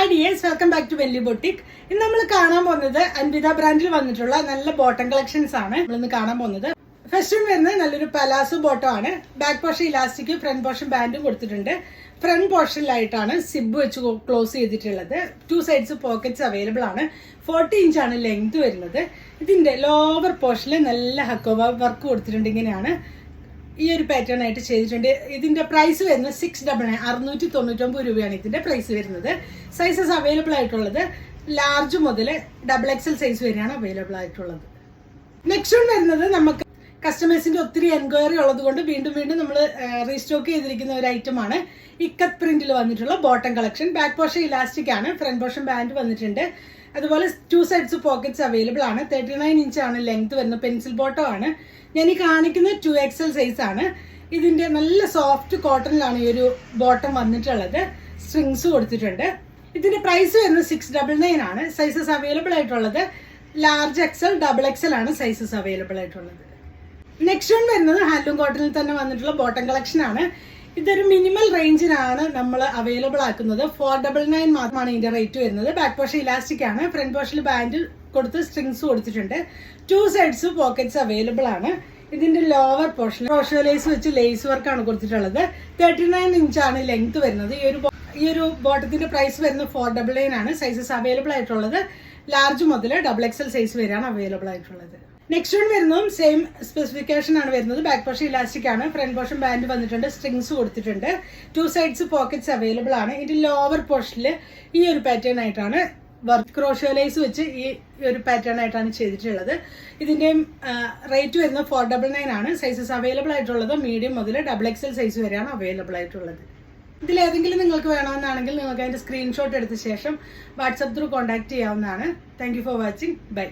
Hi dears welcome back to Welly boutique ഇന്ന് നമ്മൾ കാണാൻ പോകുന്നത് അൻവിത ബ്രാൻഡിൽ വന്നിട്ടുള്ള നല്ല ബോട്ടം കളക്ഷൻസ് ആണ്. നമ്മൾ ഇന്ന് കാണാൻ പോകുന്നത്. ഫസ്റ്റ് വരുന്നത് നല്ലൊരു പലാസോ ബോട്ടോ ആണ്. ബാക്ക് പോർഷൻ ഇലാസ്റ്റിക്കും ഫ്രണ്ട് പോർഷൻ ബാൻഡും കൊടുത്തിട്ടുണ്ട്. ഫ്രണ്ട് പോർഷനിലായിട്ടാണ് സിബ് വെച്ച് ക്ലോസ് ചെയ്തിട്ടുള്ളത്. ടു സൈഡ്സ് പോക്കറ്റ്സ് അവൈലബിൾ ആണ്. ഫോർട്ടി ആണ് ലെങ്ത് വരുന്നത്. ഇതിന്റെ ലോവർ പോർഷനിൽ നല്ല ഹക്കോവ വർക്ക് കൊടുത്തിട്ടുണ്ട് ഇങ്ങനെയാണ്. ഈ ഒരു പാറ്റേൺ ആയിട്ട് ചെയ്തിട്ടുണ്ട്. ഇതിന്റെ പ്രൈസ് വരുന്നത് സിക്സ് ഡബിൾ നയൻ അറുന്നൂറ്റി തൊണ്ണൂറ്റൊമ്പത് രൂപയാണ് ഇതിന്റെ പ്രൈസ് വരുന്നത്. സൈസസ് അവൈലബിൾ ആയിട്ടുള്ളത് ലാർജ് മുതൽ ഡബിൾ എക്സൽ സൈസ് വരെയാണ് അവൈലബിൾ ആയിട്ടുള്ളത്. നെക്സ്റ്റ് വരുന്നത് നമുക്ക് കസ്റ്റമേഴ്സിന്റെ ഒത്തിരി എൻക്വയറി ഉള്ളത് കൊണ്ട് വീണ്ടും വീണ്ടും നമ്മൾ റീസ്റ്റോക്ക് ചെയ്തിരിക്കുന്ന ഒരു ഐറ്റം ആണ്. ഇക്കത്ത് പ്രിന്റിൽ വന്നിട്ടുള്ള bottom collection back portion elastic ആണ്. ഫ്രണ്ട് പോർഷൻ ബാൻഡ് വന്നിട്ടുണ്ട്. അതുപോലെ ടു സൈഡ്സ് പോക്കറ്റ്സ് അവൈലബിൾ ആണ്. തേർട്ടി നയൻ ഇഞ്ച് ആണ് ലെങ്ത് വരുന്നത് പെൻസിൽ ബോട്ടം ആണ്. ഞാൻ ഈ കാണിക്കുന്ന ടു എക്സൽ സൈസ് ആണ്. ഇതിന്റെ നല്ല സോഫ്റ്റ് കോട്ടണിലാണ് ഈ ഒരു ബോട്ടം വന്നിട്ടുള്ളത്. സ്ട്രിങ്സ് കൊടുത്തിട്ടുണ്ട്. ഇതിന്റെ പ്രൈസ് വരുന്നത് സിക്സ് ഡബിൾ നയൻ ആണ്. സൈസസ് അവൈലബിൾ ആയിട്ടുള്ളത്. ലാർജ് എക്സൽ ഡബിൾ എക്സൽ ആണ് സൈസസ് അവൈലബിൾ ആയിട്ടുള്ളത്. നെക്സ്റ്റ് വൺ വരുന്നത് ഹാൻഡ്ലൂം കോട്ടണിൽ തന്നെ വന്നിട്ടുള്ള ബോട്ടം കളക്ഷൻ ആണ്. ഇതൊരു മിനിമൽ റേഞ്ചിനാണ് നമ്മൾ അവൈലബിൾ ആക്കുന്നത്. ഫോർ ഡബിൾ നയൻ മാത്രമാണ് ഇതിന്റെ റേറ്റ് വരുന്നത്. ബാക്ക് പോർഷൻ ഇലാസ്റ്റിക് ആണ്. ഫ്രണ്ട് പോർഷനിൽ ബാൻഡ് കൊടുത്ത് സ്ട്രിങ്സ് കൊടുത്തിട്ടുണ്ട്. ടു സൈഡ്സ് പോക്കറ്റ്സ് അവൈലബിൾ ആണ്. ഇതിന്റെ ലോവർ പോർഷൻ റോഷോ ലേസ് വെച്ച് ലേസ് ആണ് കൊടുത്തിട്ടുള്ളത്. തേർട്ടി നയൻ ആണ് ലെങ്ത് വരുന്നത്. ഈ ഒരു ഈ ഒരു ബോട്ടത്തിന്റെ പ്രൈസ് വരുന്നത് ഫോർ ഡബിൾ നയൻ ആണ്. സൈസസ് അവൈലബിൾ ആയിട്ടുള്ളത്. ലാർജ് മുതൽ ഡബിൾ എക്സൽ സൈസ് വരെയാണ് അവൈലബിൾ ആയിട്ടുള്ളത്. നെക്സ്റ്റ് വൺ വരുന്നതും സെയിം സ്പെസിഫിക്കേഷൻ ആണ് വരുന്നത്. ബാക്ക് പോർഷൻ ഇലാസ്റ്റിക് ആണ്. ഫ്രണ്ട് പോർഷൻ ബാൻഡ് വന്നിട്ടുണ്ട്. സ്ട്രിങ്സ് കൊടുത്തിട്ടുണ്ട്. ടു സൈഡ്സ് പോക്കറ്റ്സ് അവൈലബിൾ ആണ്. ഇതിന്റെ ലോവർ പോർഷനിൽ ഈ ഒരു പാറ്റേൺ ആയിട്ടാണ് വർക്ക് ക്രോഷ്യോലൈസ് വെച്ച് ഈ ഒരു പാറ്റേൺ ആയിട്ടാണ് ചെയ്തിട്ടുള്ളത്. ഇതിന്റെയും റേറ്റ് വരുന്നത് ഫോർ ഡബിൾ നയൻ ആണ്. സൈസസ് അവൈലബിൾ ആയിട്ടുള്ളത് മീഡിയം മുതൽ ഡബിൾ എക്സൽ സൈസ് വരെയാണ് അവൈലബിൾ ആയിട്ടുള്ളത്. ഇതിലേതെങ്കിലും നിങ്ങൾക്ക് വേണമെന്നാണെങ്കിൽ നിങ്ങൾക്ക് അതിന്റെ സ്ക്രീൻഷോട്ട് എടുത്ത ശേഷം വാട്സപ്പ് ത്രൂ കോൺടാക്ട് ചെയ്യാവുന്നതാണ്. Thank for watching bye